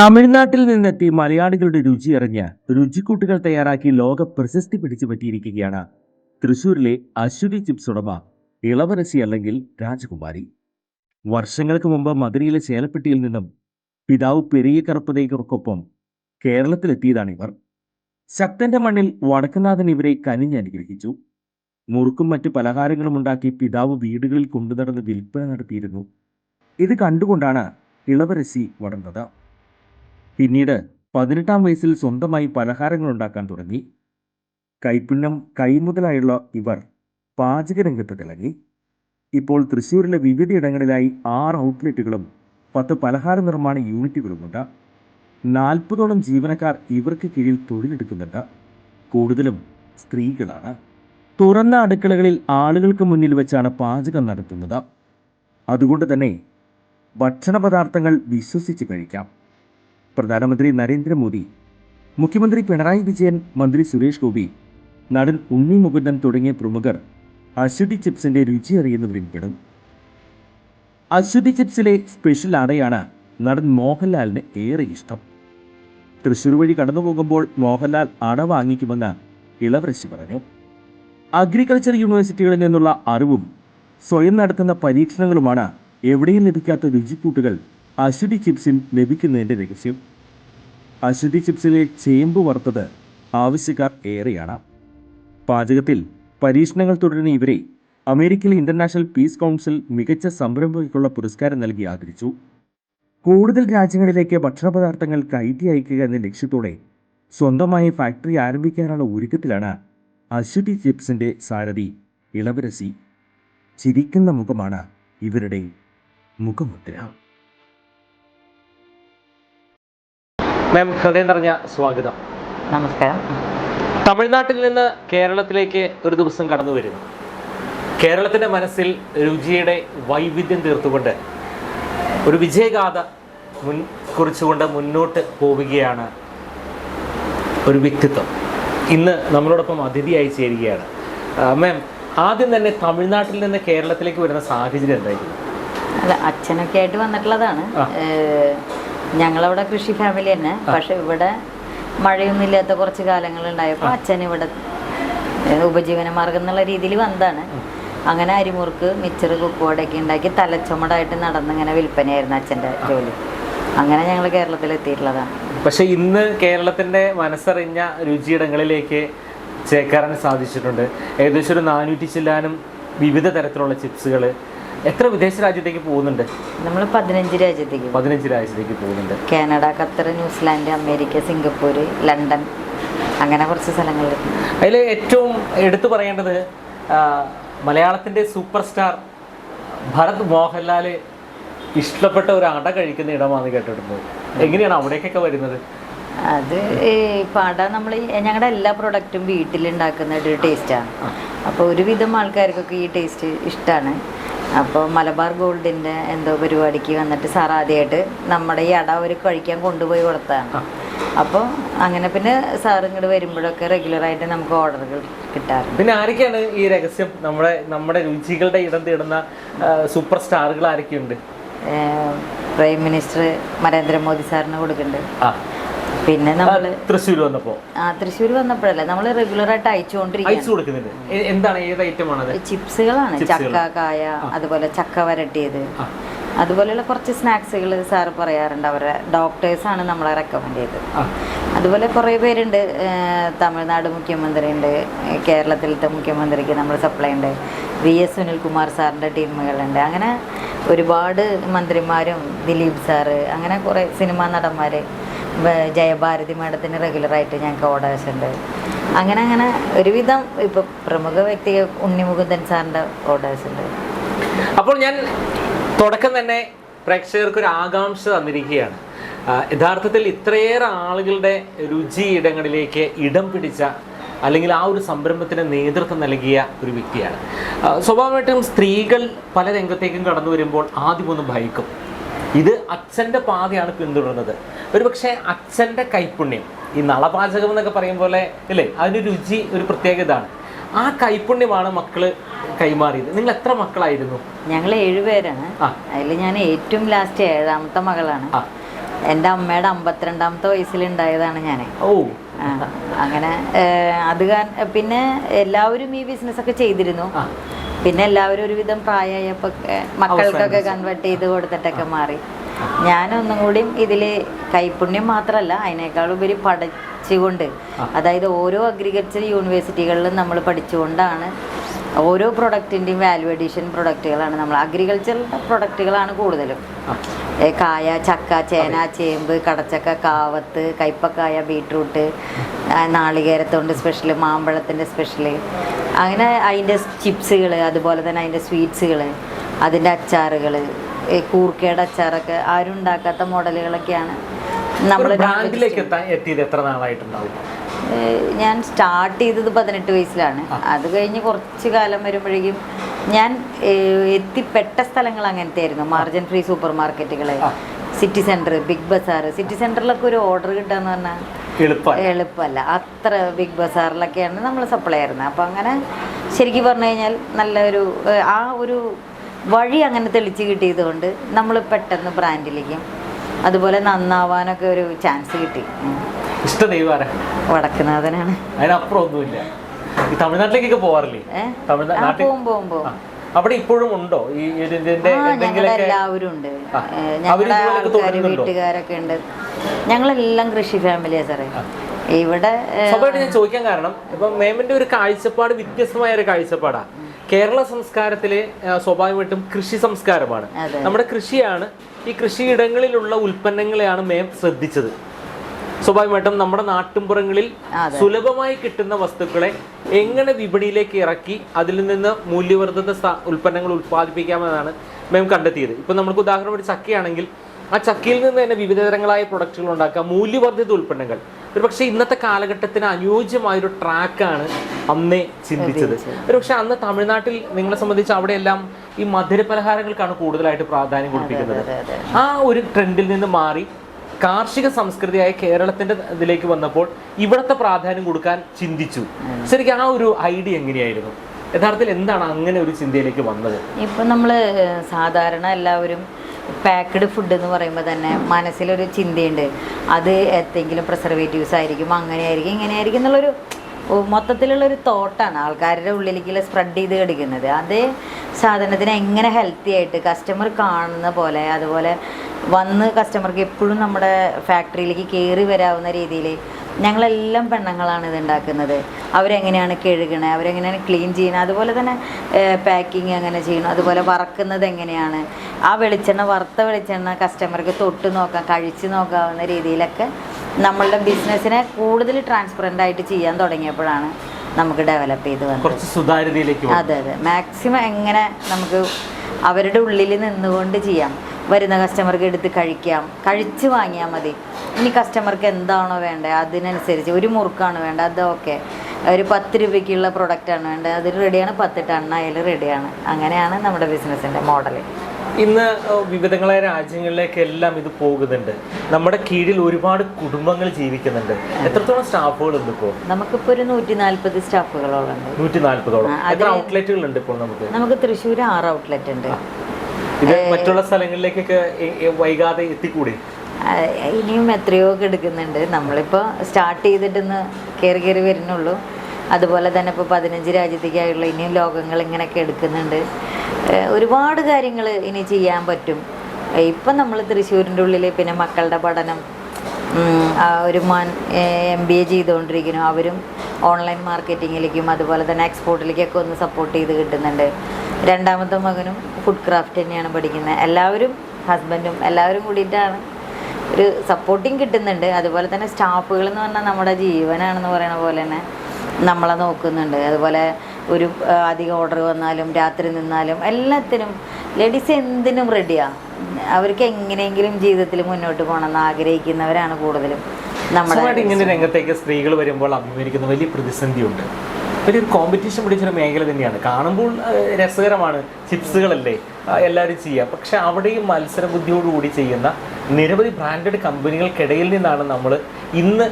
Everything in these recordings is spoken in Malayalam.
തമിഴ്നാട്ടിൽ നിന്നെത്തി മലയാളികളുടെ രുചി അറിഞ്ഞ് രുചിക്കൂട്ടുകൾ തയ്യാറാക്കി ലോക പ്രശസ്തി പിടിച്ചു പറ്റിയിരിക്കുകയാണ് തൃശൂരിലെ അശ്വതി ചിപ്സ് ഉടമ ഇളവരസി അല്ലെങ്കിൽ രാജകുമാരി. വർഷങ്ങൾക്ക് മുമ്പ് മധുരയിലെ ചേലപ്പെട്ടിയിൽ നിന്നും പിതാവ് പെരിയ കറുപ്പതയ്ക്കൊപ്പം കേരളത്തിലെത്തിയതാണിവർ. ശക്തന്റെ മണ്ണിൽ വടക്കനാഥൻ ഇവരെ കനിഞ്ഞനുഗ്രഹിച്ചു മുറുക്കും മറ്റു പലഹാരങ്ങളും ഉണ്ടാക്കി പിതാവ് വീടുകളിൽ കൊണ്ടുനടന്ന് വിൽപ്പന നടത്തിയിരുന്നു. ഇത് കണ്ടുകൊണ്ടാണ് ഇളവരസി വളർന്നത്. പിന്നീട് പതിനെട്ടാം വയസ്സിൽ സ്വന്തമായി പലഹാരങ്ങൾ ഉണ്ടാക്കാൻ തുടങ്ങി. കൈപ്പുണ്യം കൈമുതലായുള്ള ഇവർ പാചകരംഗത്ത് തിളങ്ങി ഇപ്പോൾ തൃശ്ശൂരിലെ വിവിധയിടങ്ങളിലായി ആറ് ഔട്ട്ലെറ്റുകളും പത്ത് പലഹാര നിർമ്മാണ യൂണിറ്റുകളുമുണ്ട്. നാൽപ്പതോളം ജീവനക്കാർ ഇവർക്ക് കീഴിൽ തൊഴിലെടുക്കുന്നുണ്ട്. കൂടുതലും സ്ത്രീകളാണ്. തുറന്ന അടുക്കളകളിൽ ആളുകൾക്ക് മുന്നിൽ വെച്ചാണ് പാചകം നടത്തുന്നത്. അതുകൊണ്ട് തന്നെ ഭക്ഷണ പദാർത്ഥങ്ങൾ വിശ്വസിച്ച് കഴിക്കാം. പ്രധാനമന്ത്രി നരേന്ദ്രമോദി മുഖ്യമന്ത്രി പിണറായി വിജയൻ മന്ത്രി സുരേഷ് ഗോപി നടൻ ഉണ്ണി മുകുന്ദൻ തുടങ്ങിയ പ്രമുഖർ അശ്വതി ചിപ്സിന്റെ രുചി അറിയുന്നവരിൽ പെടും. അശ്വതി ചിപ്സിലെ സ്പെഷ്യൽ അടയാണ് നടൻ മോഹൻലാലിന് ഏറെ ഇഷ്ടം. തൃശ്ശൂർ വഴി കടന്നു പോകുമ്പോൾ മോഹൻലാൽ അട വാങ്ങിക്കുമെന്ന് ഇളവരശി പറഞ്ഞു. അഗ്രികൾച്ചർ യൂണിവേഴ്സിറ്റികളിൽ നിന്നുള്ള അറിവും സ്വയം നടത്തുന്ന പരീക്ഷണങ്ങളുമാണ് എവിടെയും ലഭിക്കാത്ത രുചിക്കൂട്ടുകൾ അശ്വതി ചിപ്സിൽ ലഭിക്കുന്നതിന്റെ രഹസ്യം. അശ്വതി ചിപ്സിലെ ചേമ്പ് വറുത്തത് ആവശ്യക്കാർ ഏറെയാണ്. പാചകത്തിൽ പരീക്ഷണങ്ങൾ തുടരുന്ന ഇവരെ അമേരിക്കയിലെ ഇന്റർനാഷണൽ പീസ് കൗൺസിൽ മികച്ച സംരംഭങ്ങൾക്കുള്ള പുരസ്കാരം നൽകി ആദരിച്ചു. കൂടുതൽ രാജ്യങ്ങളിലേക്ക് ഭക്ഷണപദാർത്ഥങ്ങൾ കയറ്റി അയക്കുക എന്ന ലക്ഷ്യത്തോടെ സ്വന്തമായി ഫാക്ടറി ആരംഭിക്കാനുള്ള ഒരുക്കത്തിലാണ് അശ്വതി ചിപ്സിന്റെ സാരഥി ഇളവരസി. ചിരിക്കുന്ന മുഖമാണ് ഇവരുടെ മുഖമുദ്ര. മാം ഹൃദയം നിറഞ്ഞ സ്വാഗതം. നമസ്കാരം. തമിഴ്നാട്ടിൽ നിന്ന് കേരളത്തിലേക്ക് ഒരു ദിവസം കടന്നു വരുന്നു. കേരളത്തിന്റെ മനസ്സിൽ രുചിയുടെ വൈവിധ്യം തീർത്തുകൊണ്ട് ഒരു വിജയഗാഥ മുൻ കുറിച്ചുകൊണ്ട് മുന്നോട്ട് പോവുകയാണ് ഒരു വ്യക്തിത്വം. ഇന്ന് നമ്മളോടൊപ്പം അതിഥിയായി ചേരുകയാണ്. മാം ആദ്യം തന്നെ തമിഴ്നാട്ടിൽ നിന്ന് കേരളത്തിലേക്ക് വരുന്ന സാഹചര്യം എന്തായിരുന്നു അല്ല അച്ഛനൊക്കെ ആയിട്ട് വന്നിട്ടുള്ളതാണ്. ഞങ്ങളവിടെ കൃഷി ഫാമിലി തന്നെ. പക്ഷെ ഇവിടെ മഴയൊന്നും ഇല്ലാത്ത കുറച്ച് കാലങ്ങൾ ഉണ്ടായപ്പോൾ അച്ഛൻ ഇവിടെ ഉപജീവന മാർഗം എന്നുള്ള രീതിയിൽ വന്നതാണ്. അങ്ങനെ അരിമുറുക്ക് മിച്ചറ് കുക്കുവടയൊക്കെ ഉണ്ടാക്കി തലച്ചുമടായിട്ട് നടന്നിങ്ങനെ വിൽപ്പനയായിരുന്നു അച്ഛന്റെ ജോലി. അങ്ങനെ ഞങ്ങൾ കേരളത്തിൽ എത്തിയിട്ടുള്ളതാണ്. പക്ഷെ ഇന്ന് കേരളത്തിന്റെ മനസ്സറിഞ്ഞ രുചിയിടങ്ങളിലേക്ക് ചേക്കാറാൻ സാധിച്ചിട്ടുണ്ട്. ഏകദേശം ഒരു നാനൂറ്റി ചില്ലാനും വിവിധ തരത്തിലുള്ള ചിപ്സുകൾ എത്ര വിദേശ രാജ്യത്തേക്ക് പോകുന്നുണ്ട്? നമ്മൾ പതിനഞ്ച് രാജ്യത്തേക്ക്. പതിനഞ്ച് രാജ്യത്തേക്ക് പോകുന്നുണ്ട്. Canada Qatar New Zealand America Singapore London അങ്ങനെ കുറച്ച് സ്ഥലങ്ങളിൽ അതിൽ ഏറ്റവും എടുത്തു പറയേണ്ടത് മലയാളത്തിന്റെ മലയാളത്തിന്റെ സൂപ്പർ സ്റ്റാർ ഭരത് മോഹൻലാൽ ഇഷ്ടപ്പെട്ട ഒരു അട കഴിക്കുന്ന ഇടമാണെന്ന് കേട്ടിട്ടുണ്ട്. എങ്ങനെയാണ് അവിടേക്കൊക്കെ വരുന്നത്? അത് ഈ പട നമ്മൾ ഞങ്ങളുടെ എല്ലാ പ്രൊഡക്റ്റും വീട്ടിലുണ്ടാക്കുന്ന ഒരു ടേസ്റ്റാണ് അപ്പോൾ ഒരുവിധം ആൾക്കാർക്കൊക്കെ ഈ ടേസ്റ്റ് ഇഷ്ടമാണ് അപ്പോൾ മലബാർ ഗോൾഡിന്റെ എന്തോ പരിപാടിക്ക് വന്നിട്ട് സാർ ആദ്യമായിട്ട് നമ്മുടെ ഈ അട അവർ കഴിക്കാൻ കൊണ്ടുപോയി കൊടുത്താണ് അപ്പോൾ അങ്ങനെ പിന്നെ സാർ ഇങ്ങോട്ട് വരുമ്പോഴൊക്കെ റെഗുലറായിട്ട് നമുക്ക് ഓർഡറുകൾ കിട്ടാറുണ്ട്. പിന്നെ ആരൊക്കെയാണ് ഈ രഹസ്യം? നമ്മുടെ നമ്മുടെ രുചികളുടെ ഇടം തേടുന്ന സൂപ്പർ സ്റ്റാറുകൾ ആരൊക്കെയുണ്ട് പ്രൈം മിനിസ്റ്റർ നരേന്ദ്രമോദി സാറിന് കൊടുക്കുന്നുണ്ട് പിന്നെ നമ്മൾ തൃശ്ശൂർ വന്നപ്പോ. ആ തൃശ്ശൂർ വന്നപ്പോഴല്ലേ നമ്മൾ റെഗുലർ ആയിട്ട് അയച്ചു കൊടുക്കുന്നുണ്ട്. എന്താണ് ഏത് ഐറ്റം ആണ് ചിപ്സുകളാണ്. ചക്ക കായ അതുപോലെ ചക്ക വരട്ടിയത്. അതുപോലെയുള്ള കുറച്ച് സ്നാക്സുകൾ സാർ പറയാറുണ്ട്. അവരുടെ ആണ് നമ്മളെ റെക്കമെൻഡ് ചെയ്തത്. അതുപോലെ കുറേ പേരുണ്ട്. തമിഴ്നാട് മുഖ്യമന്ത്രി ഉണ്ട് കേരളത്തിലത്തെ മുഖ്യമന്ത്രിക്ക് നമ്മൾ സപ്ലൈ ഉണ്ട്. വി എസ് സുനിൽകുമാർ സാറിന്റെ ടീമുകളുണ്ട്. അങ്ങനെ ഒരുപാട് മന്ത്രിമാരും ദിലീപ് സാറ് അങ്ങനെ കുറേ സിനിമാ നടന്മാർ ജയഭാരതി മാഡത്തിന് റെഗുലറായിട്ട് ഞങ്ങൾക്ക് ഓർഡേഴ്സ് ഉണ്ട്. അങ്ങനെ അങ്ങനെ ഒരുവിധം ഇപ്പം പ്രമുഖ വ്യക്തി ഉണ്ണിമുകുന്ദൻ സാറിന്റെ ഓർഡേഴ്സ് ഉണ്ട്. അപ്പോൾ ഞാൻ തുടക്കം തന്നെ പ്രേക്ഷകർക്ക് ഒരു ആകാംക്ഷ തന്നിരിക്കുകയാണ്. യഥാർത്ഥത്തിൽ ഇത്രയേറെ ആളുകളുടെ രുചി ഇടങ്ങളിലേക്ക് ഇടം പിടിച്ച അല്ലെങ്കിൽ ആ ഒരു സംരംഭത്തിന് നേതൃത്വം നൽകിയ ഒരു വ്യക്തിയാണ്. സ്വാഭാവികമായിട്ടും സ്ത്രീകൾ പല രംഗത്തേക്കും കടന്നു വരുമ്പോൾ ആദ്യമൊന്നും ഭയക്കും. ഇത് അച്ഛന്റെ പാതയാണ് പിന്തുടർന്നത്. ഒരു പക്ഷേ അച്ഛന്റെ കൈപ്പുണ്യം ഈ നളപാചകം എന്നൊക്കെ പറയും പോലെ അല്ലേ അതിന് രുചി ഒരു പ്രത്യേക ഇതാണ്. ആ കൈപ്പുണ്യമാണ് മക്കൾ കൈമാറിയത്. നിങ്ങൾ എത്ര മക്കളായിരുന്നു? ഞങ്ങൾ ഏഴുപേരാണ്. അതിൽ ഞാൻ ഏറ്റവും ലാസ്റ്റ് ഏഴാമത്തെ മകളാണ്. എന്റെ അമ്മയുടെ അമ്പത്തിരണ്ടാമത്തെ വയസ്സിലുണ്ടായതാണ് ഞാൻ ഓ. അങ്ങനെ അത് പിന്നെ എല്ലാവരും ഈ ബിസിനസ് ഒക്കെ ചെയ്തിരുന്നു. പിന്നെ എല്ലാവരും ഒരുവിധം പ്രായമായപ്പോ മക്കൾക്കൊക്കെ കൺവേർട്ട് ചെയ്ത് കൊടുത്തിട്ടൊക്കെ മാറി. ഞാനൊന്നും കൂടി ഇതിൽ കൈപുണ്യം മാത്രമല്ല അതിനേക്കാൾ ഉപരി പഠിച്ചുകൊണ്ട് അതായത് ഓരോ അഗ്രികൾച്ചർ യൂണിവേഴ്സിറ്റികളിലും നമ്മൾ പഠിച്ചുകൊണ്ടാണ് ഓരോ പ്രൊഡക്റ്റിന്റെയും വാല്യൂ അഡീഷൻ പ്രൊഡക്റ്റുകളാണ് നമ്മൾ അഗ്രികൾച്ചറൽ പ്രൊഡക്റ്റുകളാണ് കൂടുതലും. കായ ചക്ക ചേന ചേമ്പ് കടച്ചക്ക കാവത്ത് കയ്പക്കായ ബീട്രൂട്ട് നാളികേരത്തോണ്ട് സ്പെഷ്യൽ മാമ്പഴത്തിന്റെ സ്പെഷ്യൽ അങ്ങനെ അതിന്റെ ചിപ്സുകൾ അതുപോലെ തന്നെ അതിന്റെ സ്വീറ്റ്സുകൾ അതിന്റെ അച്ചാറുകൾ കൂർക്കയുടെ അച്ചാറൊക്കെ ആരും ഉണ്ടാക്കാത്ത മോഡലുകളൊക്കെയാണ് നമ്മൾ ബ്രാൻഡിലേക്ക് എത്താൻ എത്തിയത് എത്ര നാളായിട്ടുണ്ടാവും? ഞാൻ സ്റ്റാർട്ട് ചെയ്തത് പതിനെട്ട് വയസ്സിലാണ്. അത് കഴിഞ്ഞ് കുറച്ച് കാലം വരുമ്പോഴേക്കും ഞാൻ എത്തിപ്പെട്ട സ്ഥലങ്ങൾ അങ്ങനത്തെ ആയിരുന്നു മാർജിൻ ഫ്രീ സൂപ്പർ മാർക്കറ്റുകൾ city centre Big Bazaar city സെന്ററിലൊക്കെ ഒരു ഓർഡർ കിട്ടാന്ന് പറഞ്ഞാൽ എളുപ്പല്ല എളുപ്പമല്ല. അത്ര ബിഗ് ബസാറിലൊക്കെയാണ് നമ്മൾ സപ്ലൈ ആയിരുന്നത് അപ്പം അങ്ങനെ ശരിക്കും പറഞ്ഞു കഴിഞ്ഞാൽ നല്ലൊരു ആ ഒരു വഴി അങ്ങനെ തെളിച്ച് കിട്ടിയതുകൊണ്ട് നമ്മൾ പെട്ടെന്ന് ബ്രാൻഡിലേക്കും അതുപോലെ നന്നാവാനൊക്കെ ഒരു ചാൻസ് കിട്ടി. ഇഷ്ട ദൈവാര വടക്കുനാഥനാണ്. അതിനപ്പുറം ഒന്നുമില്ല തമിഴ്നാട്ടിലേക്കൊക്കെ പോവാറില്ലേ. ആ. അവിടെ ഇപ്പോഴും ഉണ്ടോ? ഈ എല്ലാവരും ഉണ്ട്. ഞങ്ങളുടെ ആൾക്കാർ വീട്ടുകാരൊക്കെ ഉണ്ട്. ഞങ്ങളെല്ലാം കൃഷി ഫാമിലിയാ സാറേ. ഇവിടെ ഞാൻ ചോദിക്കാൻ കാരണം ഇപ്പൊ മേമന്റെ ഒരു കാഴ്ചപ്പാട് വ്യത്യസ്തമായ ഒരു കാഴ്ചപ്പാടാ. കേരള സംസ്കാരത്തിലെ സ്വാഭാവികമായിട്ടും കൃഷി സംസ്കാരമാണ്. നമ്മുടെ കൃഷിയാണ് ഈ കൃഷിയിടങ്ങളിലുള്ള ഉൽപ്പന്നങ്ങളെയാണ് മേം ശ്രദ്ധിച്ചത്. സ്വാഭാവികമായിട്ടും നമ്മുടെ നാട്ടിൻപുറങ്ങളിൽ സുലഭമായി കിട്ടുന്ന വസ്തുക്കളെ എങ്ങനെ വിപണിയിലേക്ക് ഇറക്കി അതിൽ നിന്ന് മൂല്യവർദ്ധിത ഉൽപ്പന്നങ്ങൾ ഉൽപ്പാദിപ്പിക്കാമെന്നാണ് മേം കണ്ടെത്തിയത്. ഇപ്പൊ നമുക്ക് ഉദാഹരണം ഒരു ചക്കയാണെങ്കിൽ ആ ചക്കയിൽ നിന്ന് തന്നെ വിവിധ തരങ്ങളായ പ്രൊഡക്റ്റുകൾ ഉണ്ടാക്കാം. മൂല്യവർദ്ധിത ഉൽപ്പന്നങ്ങൾ. ഒരു പക്ഷേ ഇന്നത്തെ കാലഘട്ടത്തിന് അനുയോജ്യമായ ഒരു ട്രാക്കാണ് അന്നേ ചിന്തിച്ചത്. ഒരു പക്ഷേ അന്ന് തമിഴ്നാട്ടിൽ നിങ്ങളെ സംബന്ധിച്ച് അവിടെയെല്ലാം ഈ മധുര പലഹാരങ്ങൾക്കാണ് കൂടുതലായിട്ട് പ്രാധാന്യം കൊടുപ്പിക്കുന്നത്. ആ ഒരു ട്രെൻഡിൽ നിന്ന് മാറി കാർഷിക സംസ്കൃതിയായ കേരളത്തിന്റെ ഇതിലേക്ക് വന്നപ്പോൾ ഇവിടത്തെ പ്രാധാന്യം കൊടുക്കാൻ ചിന്തിച്ചു. ശരിക്കും ആ ഒരു ഐഡിയ എങ്ങനെയായിരുന്നു? യഥാർത്ഥത്തിൽ എന്താണ് അങ്ങനെ ഒരു ചിന്തയിലേക്ക് വന്നത്? ഇപ്പം നമ്മൾ സാധാരണ എല്ലാവരും പാക്ക്ഡ് ഫുഡ് എന്ന് പറയുമ്പോൾ തന്നെ മനസ്സിലൊരു ചിന്തയുണ്ട്. അത് എന്തെങ്കിലും പ്രിസർവേറ്റീവ്സ് ആയിരിക്കും അങ്ങനെ ആയിരിക്കും ഇങ്ങനെ ആയിരിക്കും എന്നുള്ളൊരു മൊത്തത്തിലുള്ളൊരു തോട്ടാണ് ആൾക്കാരുടെ ഉള്ളിലേക്ക് സ്പ്രെഡ് ചെയ്ത് കിടക്കുന്നത് അതേ സാധനത്തിന് എങ്ങനെ ഹെൽത്തി ആയിട്ട് കസ്റ്റമർ കാണുന്ന പോലെ അതുപോലെ വന്ന് കസ്റ്റമർക്ക് എപ്പോഴും നമ്മുടെ ഫാക്ടറിയിലേക്ക് കയറി വരാവുന്ന രീതിയിൽ ഞങ്ങളെല്ലാം പെണ്ണുങ്ങളാണ് ഇത് ഉണ്ടാക്കുന്നത്. അവരെങ്ങനെയാണ് കഴുകണത് അവരെങ്ങനെയാണ് ക്ലീൻ ചെയ്യണത് അതുപോലെ തന്നെ പാക്കിങ് അങ്ങനെ ചെയ്യണം അതുപോലെ വറക്കുന്നത് എങ്ങനെയാണ് ആ വെളിച്ചെണ്ണ വറുത്ത വെളിച്ചെണ്ണ കസ്റ്റമർക്ക് തൊട്ട് നോക്കാം കഴിച്ച് നോക്കാവുന്ന രീതിയിലൊക്കെ നമ്മളുടെ ബിസിനസ്സിനെ കൂടുതൽ ട്രാൻസ്പെറന്റ് ആയിട്ട് ചെയ്യാൻ തുടങ്ങിയപ്പോഴാണ് നമുക്ക് ഡെവലപ്പ് ചെയ്ത് വന്നത്. അതെ അതെ. മാക്സിമം എങ്ങനെ നമുക്ക് അവരുടെ ഉള്ളിൽ നിന്നുകൊണ്ട് ചെയ്യാം. വരുന്ന കസ്റ്റമർക്ക് എടുത്ത് കഴിക്കാം. കഴിച്ച് വാങ്ങിയാൽ മതി. ഇനി കസ്റ്റമർക്ക് എന്താണോ വേണ്ടത് അതിനനുസരിച്ച് ഒരു മുറുക്കാണ് വേണ്ടത് അത് ഓക്കെ ഒരു പത്ത് രൂപയ്ക്കുള്ള പ്രൊഡക്റ്റാണ് വേണ്ടത് അതിൽ റെഡിയാണ് പത്ത് ടണ്ണായാലും റെഡിയാണ് അങ്ങനെയാണ് നമ്മുടെ ബിസിനസ്സിന്റെ മോഡൽ ഇന്ന് വിവിധങ്ങളായ രാജ്യങ്ങളിലേക്ക് എല്ലാം ഇത് പോകുന്നുണ്ട്. നമ്മുടെ കീഴിൽ ഒരുപാട് കുടുംബങ്ങൾ ജീവിക്കുന്നുണ്ട്. എത്രത്തോളം സ്റ്റാഫുകൾ ഉണ്ട് ഇപ്പോൾ നമുക്കിപ്പോൾ ഒരു നൂറ്റി നാല്പത് സ്റ്റാഫുകളോളം ഉണ്ട്. നൂറ്റി നാല്പതോളം ഔട്ട്ലെറ്റുകൾ ഉണ്ട് ഇപ്പോൾ നമുക്ക്? നമുക്ക് തൃശ്ശൂർ ആറ് ഔട്ട്ലെറ്റ് ഉണ്ട്. ഇത് മറ്റുള്ള സ്ഥലങ്ങളിലേക്കൊക്കെ വൈകാതെ എത്തിക്കൂടി? ഇനിയും എത്രയോ എടുക്കുന്നുണ്ട്. നമ്മളിപ്പോൾ സ്റ്റാർട്ട് ചെയ്തിട്ടൊന്ന് കയറി കയറി വരുന്നുള്ളൂ. അതുപോലെ തന്നെ ഇപ്പോൾ പതിനഞ്ച് രാജ്യത്തേക്കായുള്ള ഇനിയും ലോകങ്ങൾ ഇങ്ങനെയൊക്കെ എടുക്കുന്നുണ്ട്. ഒരുപാട് കാര്യങ്ങൾ ഇനി ചെയ്യാൻ പറ്റും. ഇപ്പം നമ്മൾ തൃശ്ശൂരിന്റെ ഉള്ളിൽ പിന്നെ മക്കളുടെ പഠനം ഒരു മാൻ എം ബി എ ചെയ്തുകൊണ്ടിരിക്കുന്നു. അവരും ഓൺലൈൻ മാർക്കറ്റിങ്ങിലേക്കും അതുപോലെ തന്നെ എക്സ്പോർട്ടിലേക്കൊക്കെ ഒന്ന് സപ്പോർട്ട് ചെയ്ത് കിട്ടുന്നുണ്ട്. രണ്ടാമത്തെ മകനും ഫുഡ് ക്രാഫ്റ്റ് തന്നെയാണ് പഠിക്കുന്നത്. എല്ലാവരും ഹസ്ബൻഡും എല്ലാവരും കൂടിയിട്ടാണ് ഒരു സപ്പോർട്ടിങ് കിട്ടുന്നുണ്ട്. അതുപോലെ തന്നെ സ്റ്റാഫുകൾ എന്ന് പറഞ്ഞാൽ നമ്മുടെ ജീവനാണെന്ന് പറയുന്ന പോലെ തന്നെ നമ്മളെ നോക്കുന്നുണ്ട്. അതുപോലെ ഒരു അധികം ഓർഡർ വന്നാലും രാത്രി നിന്നാലും എല്ലാത്തിനും ലേഡീസ് എന്തിനും റെഡിയാണ് അവർക്ക് എങ്ങനെയെങ്കിലും ജീവിതത്തിൽ മുന്നോട്ട് പോകണമെന്ന് ആഗ്രഹിക്കുന്നവരാണ് കൂടുതലും നമ്മുടെ ഇങ്ങനെ രംഗത്തേക്ക് സ്ത്രീകൾ വരുമ്പോൾ അഭിമുഖീകരിക്കുന്ന വലിയ പ്രതിസന്ധിയുണ്ട്. വലിയൊരു കോമ്പറ്റീഷൻ പിടിച്ചൊരു മേഖല തന്നെയാണ്. കാണുമ്പോൾ രസകരമാണ്. ചിപ്സുകളല്ലേ എല്ലാവരും ചെയ്യുക. പക്ഷെ അവിടെയും മത്സര ബുദ്ധിയോടുകൂടി ചെയ്യുന്ന നിരവധി ബ്രാൻഡഡ് കമ്പനികൾക്കിടയിൽ നിന്നാണ് നമ്മൾ ഇന്ന്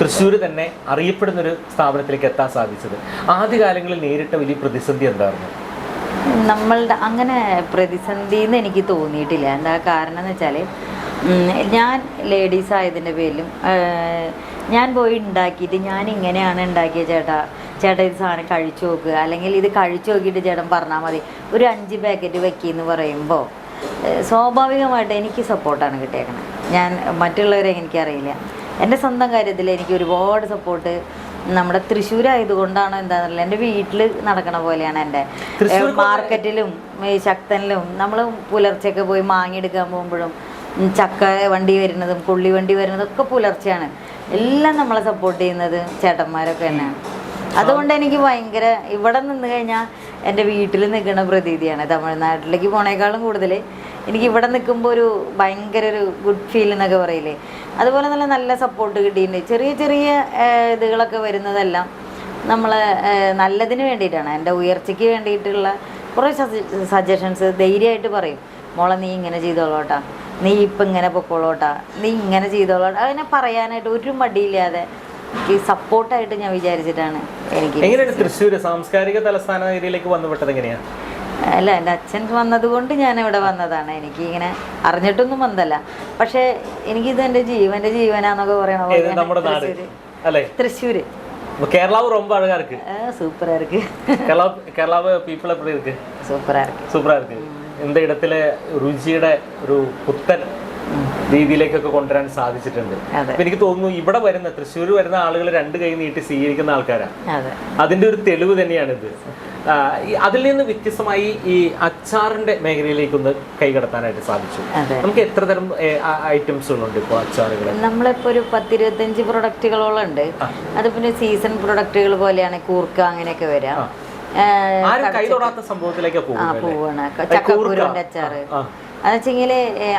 തൃശ്ശൂർ തന്നെ അറിയപ്പെടുന്നൊരു സ്ഥാപനത്തിലേക്ക് എത്താൻ സാധിച്ചത്. ആദ്യകാലങ്ങളിൽ നേരിട്ട വലിയ പ്രതിസന്ധി എന്തായിരുന്നു? നമ്മളുടെ അങ്ങനെ പ്രതിസന്ധി എന്ന് എനിക്ക് തോന്നിയിട്ടില്ല. എന്താ കാരണം എന്ന് വെച്ചാൽ ഞാൻ ലേഡീസ് ആയതിന്റെ പേരിലും ഞാൻ പോയി ഉണ്ടാക്കിയിട്ട് ഞാൻ ഇങ്ങനെയാണ് ഉണ്ടാക്കിയ ചേട്ടാ ചേട്ടാ ഇത് സാധനം കഴിച്ചു നോക്കുക അല്ലെങ്കിൽ ഇത് കഴിച്ചു നോക്കിയിട്ട് ചേട്ടൻ പറഞ്ഞാൽ മതി. ഒരു അഞ്ച് പാക്കറ്റ് വെക്കിയെന്ന് പറയുമ്പോൾ സ്വാഭാവികമായിട്ട് എനിക്ക് സപ്പോർട്ടാണ് കിട്ടിയേക്കണത് ഞാൻ മറ്റുള്ളവരെ എനിക്കറിയില്ല. എന്റെ സ്വന്തം കാര്യത്തിൽ എനിക്ക് ഒരുപാട് സപ്പോർട്ട് നമ്മുടെ തൃശ്ശൂർ തൃശ്ശൂരായതുകൊണ്ടാണോ എന്താണെന്നറിയില്ല എന്റെ വീട്ടിൽ നടക്കണ പോലെയാണ് എന്റെ. മാർക്കറ്റിലും ഈ ശക്തനിലും നമ്മൾ പുലർച്ചെയൊക്കെ പോയി മാങ്ങിയെടുക്കാൻ പോകുമ്പോഴും ചക്ക വണ്ടി വരുന്നതും പുള്ളി വണ്ടി വരുന്നതും ഒക്കെ പുലർച്ചെയാണ്. എല്ലാം നമ്മളെ സപ്പോർട്ട് ചെയ്യുന്നത് ചേട്ടന്മാരൊക്കെ തന്നെയാണ്. അതുകൊണ്ട് എനിക്ക് ഭയങ്കര ഇവിടെ നിന്ന് കഴിഞ്ഞാൽ എന്റെ വീട്ടിൽ നിൽക്കുന്ന പ്രതീതിയാണ്. തമിഴ്നാട്ടിലേക്ക് പോണേക്കാളും കൂടുതൽ എനിക്ക് ഇവിടെ നിൽക്കുമ്പോൾ ഒരു ഭയങ്കര ഒരു ഗുഡ് ഫീൽ എന്നൊക്കെ പറയില്ലേ? അതുപോലെ തന്നെ നല്ല സപ്പോർട്ട് കിട്ടിയിട്ടുണ്ട്. ചെറിയ ചെറിയ ഇതുകളൊക്കെ വരുന്നതെല്ലാം നമ്മൾ നല്ലതിന് വേണ്ടിയിട്ടാണ്. എന്റെ ഉയർച്ചയ്ക്ക് വേണ്ടിയിട്ടുള്ള കുറേ സജഷൻസ് ധൈര്യമായിട്ട് പറയും. മോളെ നീ ഇങ്ങനെ ചെയ്തോളോട്ടാ. നീ ഇപ്പം ഇങ്ങനെ പൊക്കോളോട്ടാ. നീ ഇങ്ങനെ ചെയ്തോളോട്ടാ. അതിനെ പറയാനായിട്ട് ഒരു മടിയില്ലാതെ സപ്പോർട്ടായിട്ട് ഞാൻ വിചാരിച്ചിട്ടാണ് എനിക്ക് എങ്ങനെയാണ് തൃശ്ശൂർ സാംസ്കാരിക തലസ്ഥാന ഏരിയയിലേക്ക് വന്നുപെട്ടത് എങ്ങനെയാ? അല്ല എന്റെ അച്ഛൻ വന്നതുകൊണ്ട് ഞാൻ ഇവിടെ വന്നതാണ്. എനിക്ക് ഇങ്ങനെ അറിഞ്ഞിട്ടൊന്നും വന്നതല്ല. പക്ഷേ എനിക്കിത് എന്റെ ജീവന്റെ ജീവനാന്നൊക്കെ പറയണ പോലെ തൃശ്ശൂര്. കേരളാവ് ரொம்ப அழகா இருக்கு സൂപ്പറാ இருக்கு கேரளா കേരളാവ് പീപ്പിൾ எப்படி இருக்கு സൂപ്പറാ இருக்கு സൂപ്പറാ இருக்கு இந்த இடத்திലെ രുചിയുടെ ഒരു പുത്തൻ രീതിയിലേക്കൊക്കെ കൊണ്ടുവരാൻ സാധിച്ചിട്ടുണ്ട്. അപ്പൊ എനിക്ക് തോന്നുന്നു ഇവിടെ വരുന്ന തൃശ്ശൂർ വരുന്ന ആളുകൾ രണ്ട് കൈ നീട്ടി സ്വീകരിക്കുന്ന ആൾക്കാരാണ് അതെ. അതിന്റെ ഒരു തെളിവ് തന്നെയാണിത്. ഇത് അതിൽ നിന്ന് വ്യത്യസ്തമായി ഈ അച്ചാറിന്റെ മേഖലയിലേക്കൊന്ന് കൈകടത്താനായിട്ട് സാധിച്ചു. നമുക്ക് എത്ര തരം ഐറ്റംസുകളുണ്ട് ഇപ്പോൾ അച്ചാറുകൾ നമ്മളിപ്പോൾ ഒരു പത്തിരുപത്തഞ്ച് പ്രൊഡക്റ്റുകളോളം ഉണ്ട്. അത് പിന്നെ സീസൺ പ്രൊഡക്റ്റുകൾ പോലെയാണ് കൂർക്ക അങ്ങനെയൊക്കെ വരാം. സംഭവത്തിലേക്ക് പോവാണ്. ചക്കക്കുരുവിന്റെ അച്ചാറ്. ആ. അതെന്നുവെച്ചെങ്കിൽ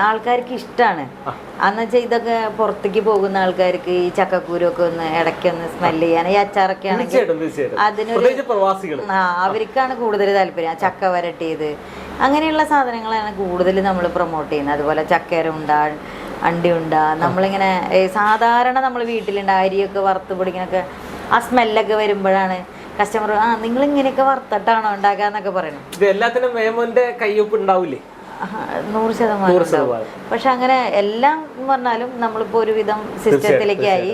ആൾക്കാർക്ക് ഇഷ്ടമാണ് അന്ന് വെച്ചാൽ ഇതൊക്കെ പുറത്തേക്ക് പോകുന്ന ആൾക്കാർക്ക് ഈ ചക്കക്കൂരൊക്കെ ഒന്ന് ഇടയ്ക്കൊന്ന് സ്മെല്ല് ചെയ്യാൻ ഈ അച്ചാറൊക്കെ ആണെങ്കിൽ അതിനൊരു ആ അവർക്കാണ് കൂടുതൽ താല്പര്യം. ചക്ക വരട്ടിയത്. അങ്ങനെയുള്ള സാധനങ്ങളാണ് കൂടുതൽ നമ്മൾ പ്രൊമോട്ട് ചെയ്യുന്നത്. അതുപോലെ ചക്കര ഉണ്ട അണ്ടി ഉണ്ട നമ്മളിങ്ങനെ സാധാരണ നമ്മൾ വീട്ടിലുണ്ട് അരിയൊക്കെ വറുത്ത് പൊടിക്കണൊക്കെ ആ സ്മെല്ലൊക്കെ വരുമ്പോഴാണ് കസ്റ്റമർ ആ നിങ്ങൾ ഇങ്ങനെയൊക്കെ വറുത്തിട്ടാണോ ഉണ്ടാക്കാന്നൊക്കെ പറയണം. ഇത് എല്ലാത്തിനും മേമോന്റെ കയ്യൊപ്പ് ഉണ്ടാവില്ലേ നൂറ് ശതമാനം പക്ഷെ അങ്ങനെ എല്ലാം എന്ന് പറഞ്ഞാലും നമ്മളിപ്പോൾ ഒരുവിധം സിസ്റ്റത്തിലേക്കായി.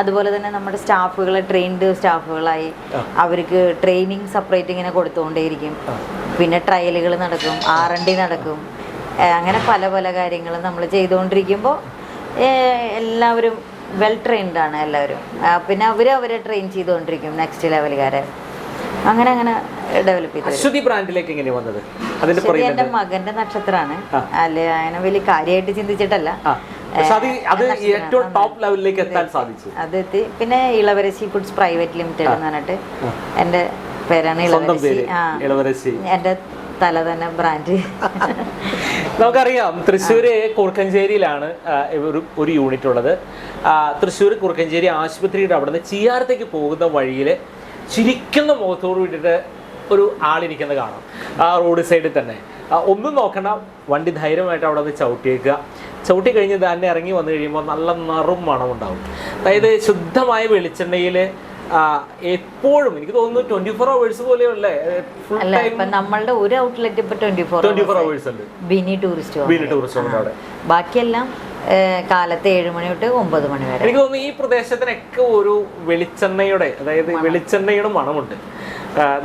അതുപോലെ തന്നെ നമ്മുടെ സ്റ്റാഫുകളെ ട്രെയിൻഡ് സ്റ്റാഫുകളായി അവർക്ക് ട്രെയിനിങ് സെപ്പറേറ്റ് ഇങ്ങനെ കൊടുത്തുകൊണ്ടേയിരിക്കും പിന്നെ ട്രയലുകൾ നടക്കും ആർ എൻ ഡി നടക്കും. അങ്ങനെ പല പല കാര്യങ്ങളും നമ്മൾ ചെയ്തുകൊണ്ടിരിക്കുമ്പോൾ എല്ലാവരും വെൽ ട്രെയിൻഡ് ആണ് എല്ലാവരും. പിന്നെ അവർ അവരെ ട്രെയിൻ ചെയ്തുകൊണ്ടിരിക്കും നെക്സ്റ്റ് ലെവലുകാരെ അങ്ങനെ അങ്ങനെ ഡെവലപ്പ് ചെയ്ത്. അശ്വതി ബ്രാൻഡിലേക്ക് എങ്ങനെ വന്നത്? അതിന്റെ എന്റെ മകന്റെ നക്ഷത്രമാണ്. അല്ലെ അങ്ങനെ വലിയ കാര്യമായിട്ട് ചിന്തിച്ചിട്ടല്ല. അത് ഏറ്റവും ടോപ്പ് ലെവലിലേക്ക് എത്താൻ സാധിച്ചു. അതെത്തി പിന്നെ ഇളവരശി ഫുഡ്സ് പ്രൈവറ്റ് ലിമിറ്റഡ് എന്ന് പറഞ്ഞിട്ട് എന്റെ പേരാണ് ഇളവരശി. എന്റെ തല തന്നെ ബ്രാൻഡ്. നമുക്കറിയാം തൃശ്ശൂര് കുറുക്കഞ്ചേരിയിലാണ് ഒരു ഒരു യൂണിറ്റ് ഉള്ളത്. തൃശ്ശൂർ കുറുക്കഞ്ചേരി ആശുപത്രിയുടെ അവിടെ നിന്ന് ചിയാറത്തേക്ക് പോകുന്ന വഴിയിൽ ചിരിക്കുന്ന മുഖത്തോട് കൂടിയിട്ട് ഒരു ആളിരിക്കുന്നത് കാണാം. ആ റോഡ് സൈഡിൽ തന്നെ. ഒന്നും നോക്കണ്ട. വണ്ടി ധൈര്യമായിട്ട് അവിടെ നിന്ന് ചവിട്ടിയേക്കുക ചവിട്ടി കഴിഞ്ഞ് തന്നെ ഇറങ്ങി വന്നു കഴിയുമ്പോൾ നല്ല നറും മണമുണ്ടാവും. അതായത് ശുദ്ധമായ വെളിച്ചെണ്ണയിൽ എപ്പോഴും എനിക്ക് തോന്നുന്നു ട്വന്റി ഫോർ അവേഴ്സ് പോലെയുള്ള ഫുൾ ടൈം ഇപ്പൊ നമ്മളുടെ ഒരു ഔട്ട്ലെറ്റ് ഇപ്പൊ twenty four twenty four hours ഉണ്ട്. ബിനി ടൂറിസ്റ്റ് ബിനി ടൂറിസ്റ്റ് അവിടെ. ബാക്കിയെല്ലാം കാലത്ത് ഏഴ് മണി തൊട്ട് ഒമ്പത് മണി വരെ. എനിക്ക് തോന്നുന്നു ഈ പ്രദേശത്തിനൊക്കെ ഒരു വെളിച്ചെണ്ണയുടെ അതായത് വെളിച്ചെണ്ണയുടെ മണമുണ്ട്.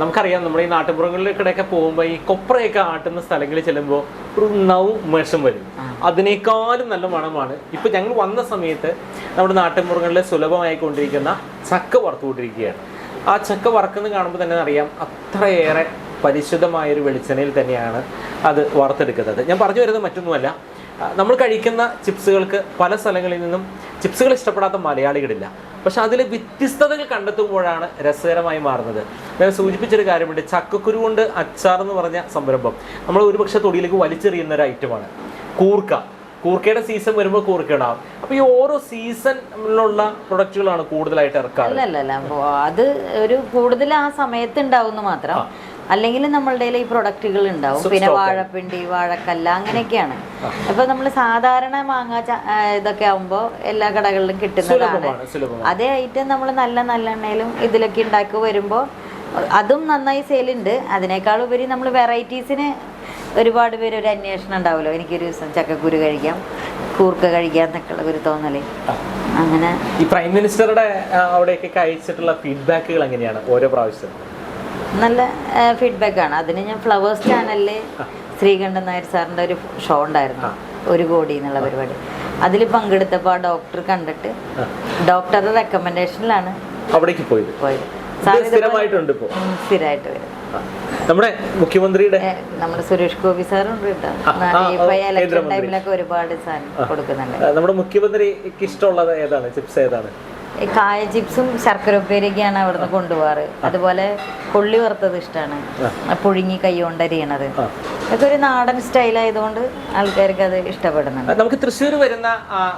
നമുക്കറിയാം നമ്മുടെ ഈ നാട്ടുപുറങ്ങളിലേക്കിടയൊക്കെ പോകുമ്പോൾ ഈ കൊപ്രയൊക്കെ ആട്ടുന്ന സ്ഥലങ്ങളിൽ ചെല്ലുമ്പോൾ ഒരു നൗ മേഷം വരും. അതിനേക്കാളും നല്ല മണമാണ്. ഇപ്പൊ ഞങ്ങൾ വന്ന സമയത്ത് നമ്മുടെ നാട്ടുപുറങ്ങളിൽ സുലഭമായി കൊണ്ടിരിക്കുന്ന ചക്ക വറുത്തുകൊണ്ടിരിക്കുകയാണ്. ആ ചക്ക വറക്കുന്നത് കാണുമ്പോൾ തന്നെ അറിയാം അത്രയേറെ പരിശുദ്ധമായൊരു വെളിച്ചെണ്ണയിൽ തന്നെയാണ് അത് വറുത്തെടുക്കുന്നത്. ഞാൻ പറഞ്ഞു വരുന്നത് മറ്റൊന്നുമല്ല. നമ്മൾ കഴിക്കുന്ന ചിപ്സുകൾക്ക് പല സ്ഥലങ്ങളിൽ നിന്നും ചിപ്സുകൾ ഇഷ്ടപ്പെടാത്ത മലയാളികളില്ല. പക്ഷെ അതിൽ വ്യത്യസ്തതകൾ കണ്ടെത്തുമ്പോഴാണ് രസകരമായി മാറുന്നത്. ഞാൻ സൂചിപ്പിച്ചൊരു കാര്യമുണ്ട്. ചക്കക്കുരു കൊണ്ട് അച്ചാർ എന്ന് പറഞ്ഞ സംരംഭം. നമ്മൾ ഒരുപക്ഷെ തൊടിയിലേക്ക് വലിച്ചെറിയുന്ന ഒരു ഐറ്റമാണ്. കൂർക്ക. കൂർക്കയുടെ സീസൺ വരുമ്പോൾ കൂർക്ക ഉണ്ടാവും. അപ്പൊ ഈ ഓരോ സീസണിലുള്ള പ്രൊഡക്റ്റുകളാണ് കൂടുതലായിട്ട് ഇറക്കാറ്. അത് ഒരു കൂടുതൽ ആ സമയത്ത് ഉണ്ടാവുന്നു മാത്രം. അല്ലെങ്കിൽ നമ്മളുടെ ഈ പ്രൊഡക്റ്റുകൾ ഉണ്ടാവും. പിന്നെ വാഴപ്പിണ്ടി വാഴക്കല്ല അങ്ങനെയൊക്കെയാണ്. അപ്പൊ നമ്മൾ സാധാരണ മാങ്ങ ഇതൊക്കെ ആവുമ്പോൾ എല്ലാ കടകളിലും കിട്ടുന്നതാണ്. അതേ ഐറ്റം നമ്മൾ നല്ല നല്ല എണ്ണയിലും ഇതിലൊക്കെ ഉണ്ടാക്കി വരുമ്പോൾ അതും നന്നായി സെയിലുണ്ട് അതിനേക്കാൾ ഉപരി നമ്മൾ വെറൈറ്റീസിന് ഒരുപാട് പേര് ഒരു അന്വേഷണം ഉണ്ടാവുമല്ലോ. എനിക്കൊരു ദിവസം ചക്കക്കുരു കഴിക്കാം കൂർക്ക കഴിക്കാന്നൊക്കെ ഉള്ള ഒരു തോന്നലേ. അങ്ങനെ. ഈ പ്രൈം മിനിസ്റ്ററുടെ അവിടെയൊക്കെ അയച്ചിട്ടുള്ള ഫീഡ്ബാക്കുകൾ എങ്ങനെയാണ്? ഓരോ പ്രാവശ്യം. നല്ല ഫീഡ്ബാക്ക് ആണ്. അതിന് ഞാൻ ഫ്ലവേഴ്സ് ചാനലിൽ ശ്രീകണ്ഠൻ നായർ സാറിന്റെ ഒരു ഷോ ഉണ്ടായിരുന്നു. ഒരു കോടി എന്നുള്ള പരിപാടി. അതിൽ പങ്കെടുത്തപ്പോൾ ആ ഡോക്ടർ കണ്ടിട്ട് ഡോക്ടറുടെ റെക്കമെൻഡേഷനിലാണ് അവിടേക്ക് പോയത്. പോയത്. സ്ഥിരമായിട്ടുണ്ട് സ്ഥിരമായിട്ട് വരും. നമ്മുടെ മുഖ്യമന്ത്രിയുടെ നമ്മുടെ സുരേഷ് ഗോപി സാറുണ്ട് ഇലക്ഷൻ. ടൈമിലൊക്കെ ഒരുപാട് സാധനം കൊടുക്കുന്നുണ്ട്. നമ്മുടെ മുഖ്യമന്ത്രിക്ക് ഇഷ്ടമുള്ളത് ഏതാണ്? ചിപ്സ് ഏതാണ്? കായ ചിപ്സും ശർക്കര ഉപ്പേരിയൊക്കെയാണ് അവിടുന്ന് കൊണ്ടുപോകാറ്. അതുപോലെ കൊള്ളി വറുത്തത് ഇഷ്ടമാണ് പുഴുങ്ങി കൈ കൊണ്ടരിയണത് ആ. ഇതൊക്കെ ഒരു നാടൻ സ്റ്റൈൽ ആയതുകൊണ്ട് ആൾക്കാർക്ക് അത് ഇഷ്ടപ്പെടുന്നുണ്ട്. നമുക്ക് തൃശ്ശൂർ വരുന്ന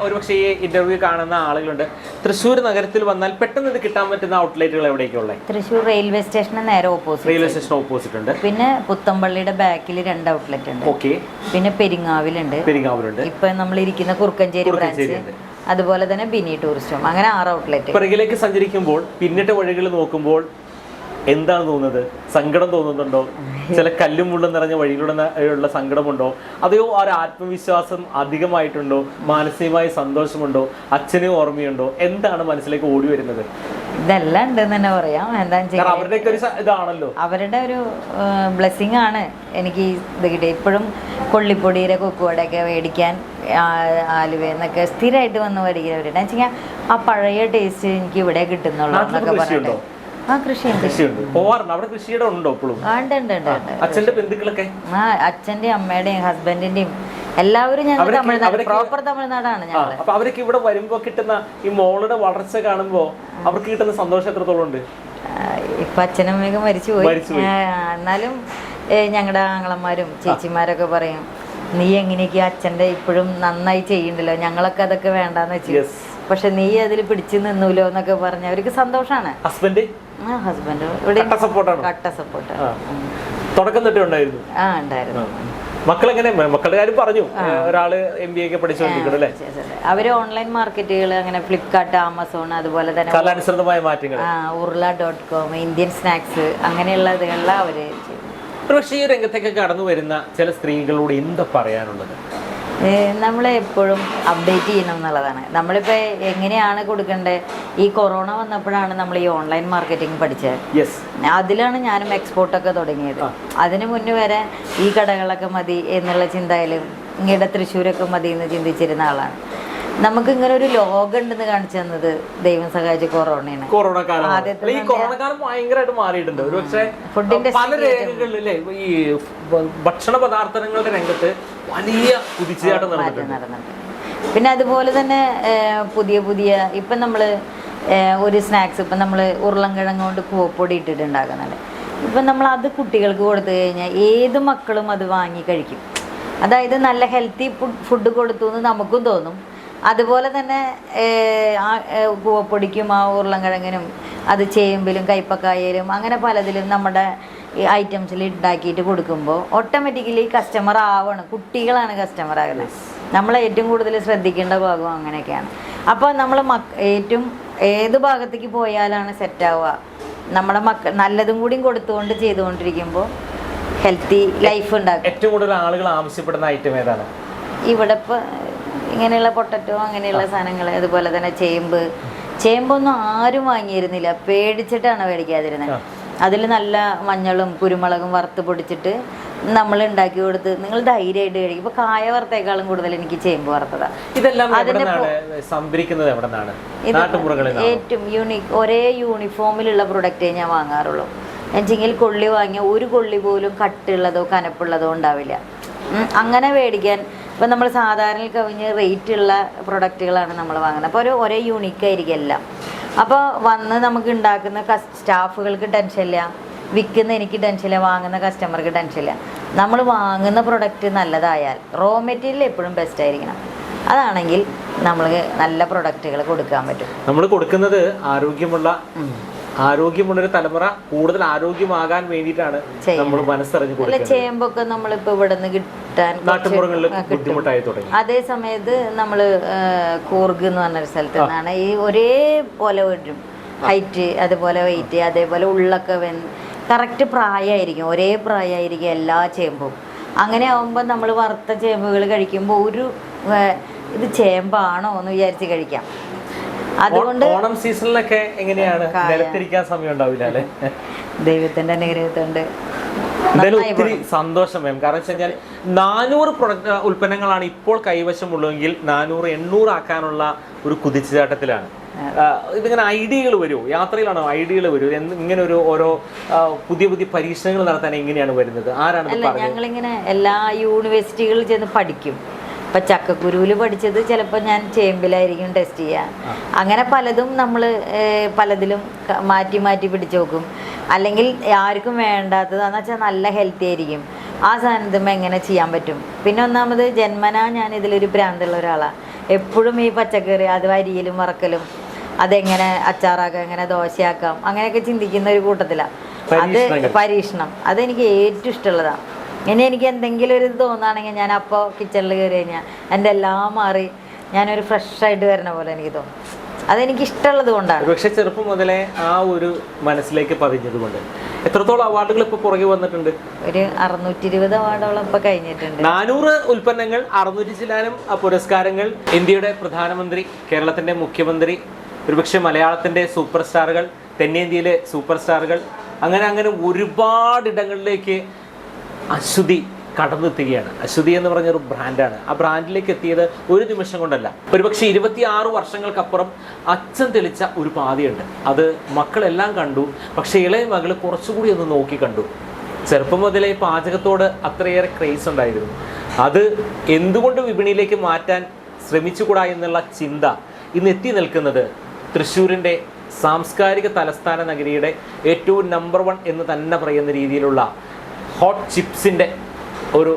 ഒരുപക്ഷേ ഈ ഇന്റർവ്യൂ കാണുന്ന ആളുകളുണ്ട്. തൃശ്ശൂർ നഗരത്തിൽ വന്നാൽ പെട്ടെന്ന് ഇത് കിട്ടാൻ പറ്റുന്ന ഔട്ട്ലെറ്റുകൾ എവിടേക്കുള്ളത് തൃശ്ശൂർ റെയിൽവേ സ്റ്റേഷന് നേരെ ഓപ്പോസിറ്റ് റെയിൽവേ സ്റ്റേഷൻ ഓപ്പോസിറ്റ് ഉണ്ട്. പിന്നെ പുത്തമ്പള്ളിയുടെ ബാക്കിൽ രണ്ട് ഔട്ട്ലെറ്റ് ഉണ്ട്. ഓക്കെ പിന്നെ പെരിങ്ങാവിലുണ്ട്. പെരിങ്ങാവിലുണ്ട്. ഇപ്പൊ നമ്മൾ ഇരിക്കുന്ന കുറുക്കഞ്ചേരി ബ്രാഞ്ച്. അതുപോലെ തന്നെ ബിനി ടൂറിസ്റ്റും അങ്ങനെ ആറ് ഔട്ട്ലെറ്റ് പിറകിലേക്ക് സഞ്ചരിക്കുമ്പോൾ പിന്നിട്ട വഴികൾ നോക്കുമ്പോൾ എന്താണ് തോന്നുന്നത്? സങ്കടം തോന്നുന്നുണ്ടോ? ചില കല്ലും മുള്ളും നിറഞ്ഞ വഴിയിലൂടെ ഉള്ള സങ്കടമുണ്ടോ? അതെയോ ആ ഒരു ആത്മവിശ്വാസം അധികമായിട്ടുണ്ടോ? മാനസികമായ സന്തോഷമുണ്ടോ? അച്ഛനെ ഓർമ്മയുണ്ടോ? എന്താണ് മനസ്സിലേക്ക് ഓടി വരുന്നത്? ഇതെല്ലാം ഉണ്ടെന്ന് തന്നെ പറയാം. എന്താ ഒരു ഇതാണല്ലോ. അവരുടെ ഒരു ബ്ലെസ്സിങ് ആണ് എനിക്ക് ഇത് കിട്ടിയത്. ഇപ്പോഴും കൊള്ളിപ്പൊടിയുടെ കൊക്കുവടയൊക്കെ മേടിക്കാൻ ആലുവയെന്നൊക്കെ സ്ഥിരമായിട്ട് വന്ന് മേടിക്കുന്നവരുണ്ട്. വെച്ചാൽ ആ പഴയ ടേസ്റ്റ് എനിക്ക് ഇവിടെ കിട്ടുന്നുള്ളൂ എന്നൊക്കെ? പറഞ്ഞിട്ട്. കൃഷിയുണ്ട്. പോവാറുണ്ട്. അവിടെ കൃഷിയുടെ ഉണ്ടോ ഇപ്പോഴും? അച്ഛന്റെ ബന്ധുക്കളൊക്കെ? ആ അമ്മയുടെയും ഹസ്ബൻഡിന്റെയും എല്ലാവരും ഞങ്ങൾ തമിഴ്നാട് പ്രോപ്പർ തമിഴ്നാടാണ് അവർക്ക് ഞങ്ങൾ അപ്പൊ അവരൊക്കെ ഇവിടെ വരുമ്പോ കിട്ടുന്ന ഈ മോളുടെ വളർച്ച കാണുമ്പോ അവർക്ക് കിട്ടുന്ന സന്തോഷം എത്രത്തോളം ഉണ്ട്? ഇപ്പൊ അച്ഛനും അമ്മയൊക്കെ മരിച്ചു പോയി. എന്നാലും ഞങ്ങളുടെ ആങ്ങളന്മാരും ചേച്ചിമാരൊക്കെ പറയും നീ എങ്ങനെയൊക്കെ അച്ഛന്റെ ഇപ്പോഴും നന്നായി ചെയ്യണ്ടല്ലോ? ഞങ്ങളൊക്കെ അതൊക്കെ വേണ്ടാന്ന് വെച്ചു. പക്ഷെ നീ അതിൽ പിടിച്ചു നിന്നൂലോ എന്നൊക്കെ പറഞ്ഞ അവർക്ക് സന്തോഷാണ്. ഹസ്ബൻഡ് ഹസ്ബൻഡ് ഇവിടെ കട്ട സപ്പോർട്ടാണ്? കട്ട സപ്പോർട്ട് ആ. തുടക്കം തൊട്ടേ ഉണ്ടായിരുന്നു. ആ ഉണ്ടായിരുന്നു. മക്കളുടെ കാര്യം പറഞ്ഞു. ഒരാൾ എം ബി ഒക്കെ പഠിച്ചുകൊണ്ടിരിക്കണല്ലേ. അവർ ഓൺലൈൻ മാർക്കറ്റുകൾ അങ്ങനെ ഫ്ലിപ്കാർട്ട് ആമസോൺ അതുപോലെ തന്നെ കാലാനുസൃതമായ മാറ്റങ്ങൾ ആ, ഉർല ഡോട്ട് കോം ഇന്ത്യൻ സ്നാക്സ് അങ്ങനെയുള്ള ഇതുകളിലാണ് അവർ പക്ഷേ ഈ രംഗത്തേക്ക് കടന്നു വരുന്ന ചില സ്ത്രീകളോട് എന്താ പറയാനുള്ളത്? നമ്മളെ എപ്പോഴും അപ്ഡേറ്റ് ചെയ്യണം എന്നുള്ളതാണ്. നമ്മളിപ്പോൾ എങ്ങനെയാണ് കൊടുക്കേണ്ടത് ഈ കൊറോണ വന്നപ്പോഴാണ് നമ്മൾ ഈ ഓൺലൈൻ മാർക്കറ്റിംഗ് പഠിച്ചത്. അതിലാണ് ഞാനും എക്സ്പോർട്ടൊക്കെ തുടങ്ങിയത്. അതിനു മുന്നേ വരെ ഈ കടകളൊക്കെ മതി എന്നുള്ള ചിന്തയിലും ഇങ്ങയുടെ തൃശ്ശൂരൊക്കെ മതി എന്ന് ചിന്തിച്ചിരുന്ന ആളാണ്. നമുക്ക് ഇങ്ങനെ ഒരു ലോകം ഉണ്ടെന്ന് കാണിച്ചു തന്നത് ദൈവം സഹായിച്ച കൊറോണയാണ്. കൊറോണ കാലം ഈ കൊറോണ കാലം ഭയങ്കരമായിട്ട് മാറിയിട്ടുണ്ട്. ഒരു പക്ഷേ ഫുഡിന്റെ പല രേഖകളിലെ ഈ ഭക്ഷണ പദാർത്ഥങ്ങളുടെ രംഗത്ത് വലിയ കുതിച്ചുചാട്ടം നടന്നിട്ടുണ്ട്. പിന്നെ അതുപോലെ തന്നെ പുതിയ പുതിയ ഇപ്പം നമ്മൾ ഒരു സ്നാക്സ് ഇപ്പം നമ്മൾ ഉരുളൻകിഴങ്ങ് കൊണ്ട് കൂവപ്പൊടി ഇട്ടിട്ട് ഉണ്ടാക്കുന്നുണ്ട് ഇപ്പം നമ്മൾ അത് കുട്ടികൾക്ക് കൊടുത്തു കഴിഞ്ഞാൽ ഏത് മക്കളും അത് വാങ്ങി കഴിക്കും. അതായത് നല്ല ഹെൽത്തി ഫുഡ് കൊടുത്തു എന്ന് നമുക്കും തോന്നും. അതുപോലെ തന്നെ ആ കൂവപ്പൊടിക്കും ആ ഉരുളൻകിഴങ്ങിനും അത് ചേമ്പിലും കയ്പക്കായയിലും അങ്ങനെ പലതിലും നമ്മുടെ ഈ ഐറ്റംസിൽ ഉണ്ടാക്കിയിട്ട് കൊടുക്കുമ്പോൾ ഓട്ടോമാറ്റിക്കലി കസ്റ്റമർ ആവണം. കുട്ടികളാണ് കസ്റ്റമർ ആകുന്നത് നമ്മൾ ഏറ്റവും കൂടുതൽ ശ്രദ്ധിക്കേണ്ട ഭാഗം അങ്ങനെയൊക്കെയാണ്. അപ്പോൾ നമ്മൾ മക്ക ഏറ്റവും ഏത് ഭാഗത്തേക്ക് പോയാലാണ് സെറ്റാവുക നമ്മുടെ മക്ക നല്ലതും കൂടിയും കൊടുത്തുകൊണ്ട് ചെയ്തുകൊണ്ടിരിക്കുമ്പോൾ ഹെൽത്തി ലൈഫ് ഉണ്ടാക്കും. ഏറ്റവും കൂടുതൽ ആളുകൾ ആവശ്യപ്പെടുന്ന ഐറ്റം ഏതാണ്? ഇവിടെ ഇപ്പോൾ ഇങ്ങനെയുള്ള പൊട്ടറ്റോ അങ്ങനെയുള്ള സാധനങ്ങൾ അതുപോലെ തന്നെ ചേമ്പ്. ചേമ്പൊന്നും ആരും വാങ്ങിയിരുന്നില്ല. പേടിച്ചിട്ടാണ് മേടിക്കാതിരുന്നത് അതിൽ നല്ല മഞ്ഞളും കുരുമുളകും വറുത്ത് പൊടിച്ചിട്ട് നമ്മൾ ഉണ്ടാക്കി കൊടുത്ത് നിങ്ങൾ ധൈര്യമായിട്ട് കഴിക്കും. ഇപ്പൊ കായ വറുത്തേക്കാളും കൂടുതൽ എനിക്ക് ചേമ്പ് വറുത്തതാണ് ഇതെല്ലാം സംഭരിക്കുന്നത്? ഏറ്റവും യൂണിക് ഒരേ യൂണിഫോമിലുള്ള പ്രൊഡക്റ്റേ ഞാൻ വാങ്ങാറുള്ളൂ. എന്നുവെച്ചെങ്കിൽ കൊള്ളി വാങ്ങിയ ഒരു കൊള്ളി പോലും കട്ടുള്ളതോ കനപ്പുള്ളതോ ഉണ്ടാവില്ല. അങ്ങനെ മേടിക്കാൻ ഇപ്പം നമ്മൾ സാധാരണ കവിഞ്ഞ് റേറ്റ് ഉള്ള പ്രൊഡക്റ്റുകളാണ് നമ്മൾ വാങ്ങുന്നത്. അപ്പോൾ ഒരു ഒരേ യൂണിക് ആയിരിക്കും എല്ലാം. അപ്പോൾ വന്ന് നമുക്ക് ഉണ്ടാക്കുന്ന സ്റ്റാഫുകൾക്ക് ടെൻഷനില്ല വിൽക്കുന്ന എനിക്ക് ടെൻഷനില്ല വാങ്ങുന്ന കസ്റ്റമർക്ക് ടെൻഷൻ ഇല്ല. നമ്മൾ വാങ്ങുന്ന പ്രൊഡക്റ്റ് നല്ലതായാൽ റോ മെറ്റീരിയൽ എപ്പോഴും ബെസ്റ്റ് ആയിരിക്കണം. അതാണെങ്കിൽ നമ്മൾ നല്ല പ്രൊഡക്റ്റുകൾ കൊടുക്കാൻ പറ്റും. നമ്മൾ കൊടുക്കുന്നത് ആരോഗ്യമുള്ള ആരോഗ്യമുള്ള ഒരു തലമുറ കൂടുതൽ ആരോഗ്യമാകാൻ വേണ്ടിയിട്ടാണ് നമ്മൾ മനസ്സറിഞ്ഞു കൊടുക്കുന്നത്. ചേമ്പൊക്കെ നമ്മളിപ്പോ ഇവിടെ നിന്ന് കിട്ടാൻ നാട്ടുമ്പുറങ്ങളിൽ നാട്ടുപുറങ്ങളിൽ ബുദ്ധിമുട്ടായി തുടങ്ങി. അതേ സമയത്ത് നമ്മൾ കൂർഗ് എന്ന് പറഞ്ഞൊരു സ്ഥലത്ത് നിന്നാണ്. ഈ ഒരേ പോലെ വരും. ഹൈറ്റ് അതുപോലെ വെയിറ്റ് അതേപോലെ ഉള്ളൊക്കെ വെ കറക്റ്റ് പ്രായമായിരിക്കും. ഒരേ പ്രായമായിരിക്കും എല്ലാ ചേമ്പും. അങ്ങനെ ആവുമ്പോൾ നമ്മൾ വറുത്ത ചേമ്പുകൾ കഴിക്കുമ്പോൾ ഒരു ഇത് ചേമ്പാണോ എന്ന് വിചാരിച്ച് കഴിക്കാം. അതുകൊണ്ട് ഓണം സീസണിലൊക്കെ എങ്ങനെയാണ്. നിലത്തിരിക്കാൻ സമയം ഉണ്ടാവില്ല അല്ലെ? ദൈവത്തിന്റെ അനുഗ്രഹത്തുണ്ട് എന്തായാലും ഒത്തിരി സന്തോഷം വേണം കാരണം വെച്ച് കഴിഞ്ഞാൽ നാനൂറ് പ്രൊഡക്റ്റ് ഉൽപ്പന്നങ്ങളാണ് ഇപ്പോൾ കൈവശമുള്ളതെങ്കിൽ നാനൂറ് എണ്ണൂറ് ആക്കാനുള്ള ഒരു കുതിച്ചുചാട്ടത്തിലാണ്. ഇതിങ്ങനെ ഐഡിയകൾ വരുമോ യാത്രയിലാണോ ഐഡിയകൾ വരുമോ എന്ത് ഇങ്ങനെ ഒരു ഓരോ പുതിയ പുതിയ പരീക്ഷണങ്ങൾ നടത്താൻ എങ്ങനെയാണ് വരുന്നത്? ആരാണ് ഞങ്ങളിങ്ങനെ എല്ലാ യൂണിവേഴ്സിറ്റികളിൽ ചെന്ന് പഠിക്കും. ഇപ്പം ചക്കക്കുരുവിൽ പഠിച്ചത് ചിലപ്പോൾ ഞാൻ ചേമ്പിലായിരിക്കും ടെസ്റ്റ് ചെയ്യുക അങ്ങനെ പലതും നമ്മൾ പലതിലും മാറ്റി മാറ്റി പിടിച്ചു നോക്കും അല്ലെങ്കിൽ ആർക്കും വേണ്ടാത്തതാന്ന് വെച്ചാൽ നല്ല ഹെൽത്തി ആയിരിക്കും. ആ സാധനത്തുമ്പോൾ എങ്ങനെ ചെയ്യാൻ പറ്റും? പിന്നെ ഒന്നാമത് ജന്മനാ ഞാൻ ഇതിലൊരു ഭ്രാന്തുള്ള ഒരാളാണ് എപ്പോഴും ഈ പച്ചക്കറി അത് അരിയിലും വറക്കലും അതെങ്ങനെ അച്ചാറാക്കാം എങ്ങനെ ദോശയാക്കാം അങ്ങനെയൊക്കെ ചിന്തിക്കുന്ന ഒരു കൂട്ടത്തിലാണ് അത്. പരീക്ഷണം. അതെനിക്ക് ഏറ്റവും ഇഷ്ടമുള്ളതാണ് ഇനി എനിക്ക് എന്തെങ്കിലും ഒരു ഇത് തോന്നുകയാണെങ്കിൽ ഞാൻ അപ്പോൾ കിച്ചണിൽ കയറി കഴിഞ്ഞാൽ എന്റെ എല്ലാം മാറി ഞാനൊരു ഫ്രഷ് ആയിട്ട് വരുന്ന പോലെ എനിക്ക് തോന്നും. അതെനിക്ക് ഇഷ്ടമുള്ളത് കൊണ്ടാണ്. പക്ഷെ ചെറുപ്പം മുതലേ ആ ഒരു മനസ്സിലേക്ക് പതിഞ്ഞത് കൊണ്ട്. എത്രത്തോളം അവാർഡുകൾ ഇപ്പൊ പുറകെ വന്നിട്ടുണ്ട്? ഒരു അറുന്നൂറ്റി ഇരുപത് അവാർഡോളം ഇപ്പൊ കഴിഞ്ഞിട്ടുണ്ട്. നാനൂറ് ഉൽപ്പന്നങ്ങൾ അറുന്നൂറ്റി ചില്ലാനും ആ പുരസ്കാരങ്ങൾ ഇന്ത്യയുടെ പ്രധാനമന്ത്രി കേരളത്തിന്റെ മുഖ്യമന്ത്രി ഒരുപക്ഷെ മലയാളത്തിന്റെ സൂപ്പർ സ്റ്റാറുകൾ തെന്നേന്ത്യയിലെ സൂപ്പർ സ്റ്റാറുകൾ അങ്ങനെ അങ്ങനെ ഒരുപാട് ഇടങ്ങളിലേക്ക് അശ്വതി കടന്നെത്തുകയാണ് അശ്വതി എന്ന് പറഞ്ഞ ഒരു ബ്രാൻഡാണ് ആ ബ്രാൻഡിലേക്ക് എത്തിയത് ഒരു നിമിഷം കൊണ്ടല്ല. ഒരുപക്ഷെ ഇരുപത്തിയാറ് വർഷങ്ങൾക്കപ്പുറം അച്ഛൻ തെളിച്ച ഒരു പാതയുണ്ട്. അത് മക്കളെല്ലാം കണ്ടു. പക്ഷേ ഇളയ മകൾ കുറച്ചുകൂടി ഒന്ന് നോക്കി കണ്ടു. ചെറുപ്പം മുതലേ പാചകത്തോട് അത്രയേറെ ക്രേസ് ഉണ്ടായിരുന്നു. അത് എന്തുകൊണ്ട് വിപണിയിലേക്ക് മാറ്റാൻ ശ്രമിച്ചുകൂടാ എന്നുള്ള ചിന്ത ഇന്ന് എത്തി നിൽക്കുന്നത് തൃശ്ശൂരിന്റെ സാംസ്കാരിക തലസ്ഥാന നഗരിയുടെ ഏറ്റവും നമ്പർ വൺ എന്ന് തന്നെ പറയുന്ന രീതിയിലുള്ള ഹോട്ട് ചിപ്സിന്റെ ഒരു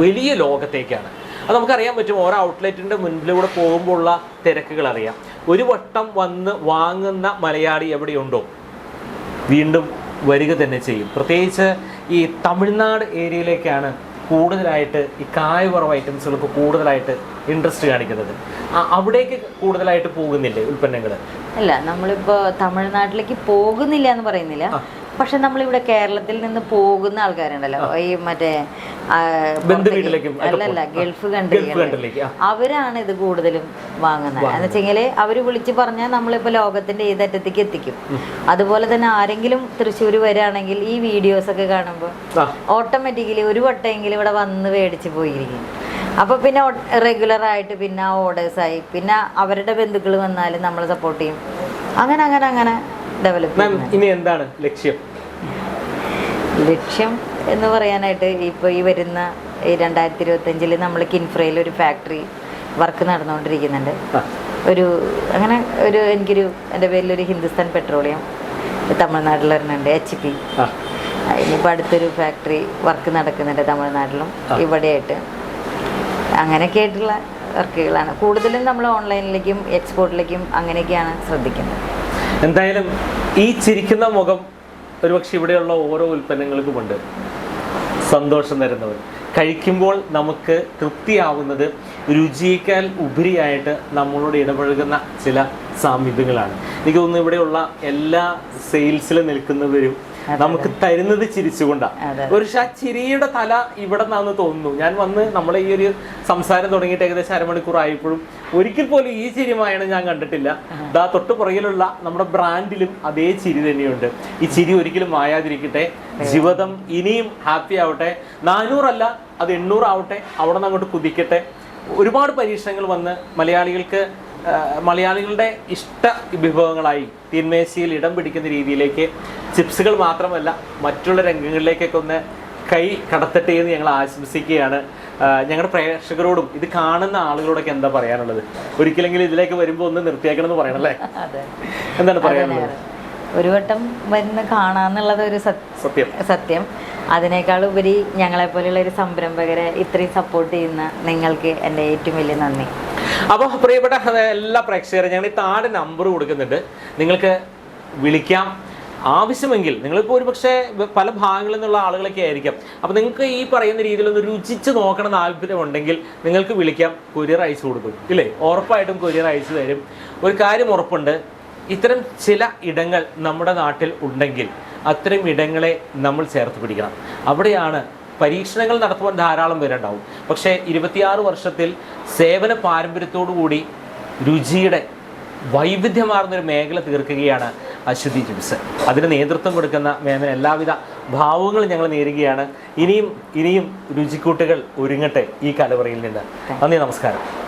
വലിയ ലോകത്തേക്കാണ്. അത് നമുക്കറിയാൻ പറ്റും ഓരോ ഔട്ട്ലെറ്റിന്റെ മുൻപിലൂടെ പോകുമ്പോഴുള്ള തിരക്കുകൾ അറിയാം. ഒരു വട്ടം വന്ന് വാങ്ങുന്ന മലയാളി എവിടെയുണ്ടോ? വീണ്ടും വരിക തന്നെ ചെയ്യും. പ്രത്യേകിച്ച് ഈ തമിഴ്നാട് ഏരിയയിലേക്കാണ് കൂടുതലായിട്ട് ഈ കായവറവ് ഐറ്റംസുകൾക്ക് കൂടുതലായിട്ട് ഇൻട്രസ്റ്റ് കാണിക്കുന്നത്. അവിടേക്ക് കൂടുതലായിട്ട് പോകുന്നില്ലേ ഉൽപ്പന്നങ്ങൾ അല്ല നമ്മളിപ്പോൾ തമിഴ്നാട്ടിലേക്ക് പോകുന്നില്ല എന്ന് പറയുന്നില്ല. പക്ഷെ നമ്മളിവിടെ കേരളത്തിൽ നിന്ന് പോകുന്ന ആൾക്കാരുണ്ടല്ലോ. ഈ മറ്റേ അല്ലല്ല ഗൾഫ് കൺട്രികളിൽ അവരാണ് ഇത് കൂടുതലും വാങ്ങുന്നത്. എന്ന് വെച്ചെങ്കിൽ അവർ വിളിച്ച് പറഞ്ഞാൽ നമ്മളിപ്പോൾ ലോകത്തിന്റെ ഏതറ്റത്തേക്ക് എത്തിക്കും. അതുപോലെ തന്നെ ആരെങ്കിലും തൃശ്ശൂർ വരികയാണെങ്കിൽ ഈ വീഡിയോസ് ഒക്കെ കാണുമ്പോൾ ഓട്ടോമാറ്റിക്കലി ഒരു വട്ടമെങ്കിലും ഇവിടെ വന്ന് മേടിച്ച് പോയിരിക്കും. അപ്പോൾ പിന്നെ റെഗുലർ ആയിട്ട് പിന്നെ ഓർഡേഴ്സായി പിന്നെ അവരുടെ ബന്ധുക്കൾ വന്നാലും നമ്മൾ സപ്പോർട്ട് ചെയ്യും. അങ്ങനെ അങ്ങനെ അങ്ങനെ ഡെവലപ്പ് ഇനി എന്താണ് ലക്ഷ്യം? ലക്ഷ്യം എന്ന് പറയാനായിട്ട് ഇപ്പോൾ ഈ വരുന്ന ഈ രണ്ടായിരത്തി ഇരുപത്തഞ്ചിൽ നമ്മൾ കിൻഫ്രയിൽ ഒരു ഫാക്ടറി വർക്ക് നടന്നുകൊണ്ടിരിക്കുന്നുണ്ട്. ഒരു അങ്ങനെ ഒരു എനിക്കൊരു എന്റെ പേരിലൊരു ഹിന്ദുസ്ഥാൻ പെട്രോളിയം തമിഴ്നാട്ടിൽ വരുന്നുണ്ട് എച്ച് പി. ഇനിയിപ്പോൾ അടുത്തൊരു ഫാക്ടറി വർക്ക് നടക്കുന്നുണ്ട് തമിഴ്നാട്ടിലും ഇവിടെയായിട്ട്. അങ്ങനെയൊക്കെ ആയിട്ടുള്ള വർക്കുകളാണ്. കൂടുതലും നമ്മൾ ഓൺലൈനിലേക്കും എക്സ്പോർട്ടിലേക്കും അങ്ങനെയൊക്കെയാണ് ശ്രദ്ധിക്കുന്നത്. എന്തായാലും ഈ ചിരിക്കുന്ന മുഖം ഒരുപക്ഷെ ഇവിടെയുള്ള ഓരോ ഉൽപ്പന്നങ്ങൾക്കുമുണ്ട്. സന്തോഷം തരുന്നവർ കഴിക്കുമ്പോൾ നമുക്ക് തൃപ്തിയാവുന്നത് രുചിയേക്കാൾ ഉപരിയായിട്ട് നമ്മളോട് ഇടപഴകുന്ന ചില സാമീപ്യങ്ങളാണ്. എനിക്ക് തോന്നുന്നു ഇവിടെയുള്ള എല്ലാ സെയിൽസിൽ നിൽക്കുന്നവരും നമുക്ക് തരുന്നത് ചിരിച്ചുകൊണ്ടാണ്. ഒരു ആ ചിരിയുടെ തല ഇവിടെ നിന്നാന്ന് തോന്നുന്നു. ഞാൻ വന്ന് നമ്മളെ ഈ ഒരു സംസാരം തുടങ്ങിയിട്ട് ഏകദേശം അരമണിക്കൂർ ആയപ്പോഴും ഒരിക്കൽ പോലും ഈ ചിരിമായാണ് ഞാൻ കണ്ടിട്ടില്ല. ദാ തൊട്ട് പുറകിലുള്ള നമ്മുടെ ബ്രാൻഡിലും അതേ ചിരി തന്നെയുണ്ട്. ഈ ചിരി ഒരിക്കലും മായാതിരിക്കട്ടെ. ജീവിതം ഇനിയും ഹാപ്പി ആവട്ടെ. നാനൂറല്ല അത് എണ്ണൂറാവട്ടെ. അവിടെ നിന്ന് അങ്ങോട്ട് കുതിക്കട്ടെ. ഒരുപാട് പരീക്ഷണങ്ങൾ വന്ന് മലയാളികൾക്ക് മലയാളികളുടെ ഇഷ്ട വിഭവങ്ങളായി തീന്മേശയിൽ ഇടം പിടിക്കുന്ന രീതിയിലേക്ക് ചിപ്സുകൾ മാത്രമല്ല മറ്റുള്ള രംഗങ്ങളിലേക്കൊക്കെ ഒന്ന് കൈ കടത്തട്ടെ എന്ന് ഞങ്ങൾ ആശംസിക്കുകയാണ്. ഞങ്ങളുടെ പ്രേക്ഷകരോടും ഇത് കാണുന്ന ആളുകളോടൊക്കെ എന്താ പറയാനുള്ളത്? ഒരിക്കലെങ്കിലും ഇതിലേക്ക് വരുമ്പോൾ ഒന്ന് നിർത്തിയേക്കണം എന്ന് പറയണല്ലേ എന്താണ് പറയാനുള്ളത്? ഒരു വട്ടം വരുന്ന കാണാന്നുള്ളത് ഒരു സത്യം സത്യം. സത്യം. അതിനേക്കാൾ ഉപരി ഞങ്ങളെപ്പോലെയുള്ള ഒരു സംരംഭകരെ ഇത്രയും സപ്പോർട്ട് ചെയ്യുന്ന നിങ്ങൾക്ക് എന്റെ ഏറ്റവും വലിയ നന്ദി. അപ്പോൾ പ്രിയപ്പെട്ട എല്ലാ പ്രേക്ഷകരും ഞങ്ങൾ ഈ താഴെ നമ്പർ കൊടുക്കുന്നുണ്ട്. നിങ്ങൾക്ക് വിളിക്കാം ആവശ്യമെങ്കിൽ നിങ്ങളിപ്പോൾ ഒരു പക്ഷേ പല ഭാഗങ്ങളിൽ നിന്നുള്ള ആളുകളൊക്കെ ആയിരിക്കാം. അപ്പോൾ നിങ്ങൾക്ക് ഈ പറയുന്ന രീതിയിൽ ഒന്ന് രുചിച്ച് നോക്കണം താല്പര്യമുണ്ടെങ്കിൽ നിങ്ങൾക്ക് വിളിക്കാം കൊരിയർ അയച്ചു കൊടുക്കും ഇല്ലേ? ഉറപ്പായിട്ടും കൊരിയർ അയച്ചു തരും. ഒരു കാര്യം ഉറപ്പുണ്ട് ഇത്തരം ചില ഇടങ്ങൾ നമ്മുടെ നാട്ടിൽ ഉണ്ടെങ്കിൽ അത്തരം ഇടങ്ങളെ നമ്മൾ ചേർത്ത് പിടിക്കണം. അവിടെയാണ് പരീക്ഷണങ്ങൾ നടത്തുവാൻ ധാരാളം പേരുണ്ടാവും. പക്ഷേ ഇരുപത്തിയാറ് വർഷത്തിൽ സേവന പാരമ്പര്യത്തോടു കൂടി രുചിയുടെ വൈവിധ്യമാർന്നൊരു മേഖല തീർക്കുകയാണ് അശ്വതി ജിംസ്. അതിന് നേതൃത്വം കൊടുക്കുന്ന മേമന് എല്ലാവിധ ഭാവങ്ങളും ഞങ്ങൾ നേരുകയാണ്. ഇനിയും ഇനിയും രുചിക്കൂട്ടുകൾ ഒരുങ്ങട്ടെ ഈ കലവറയിൽ നിന്ന്. നന്ദി നമസ്കാരം.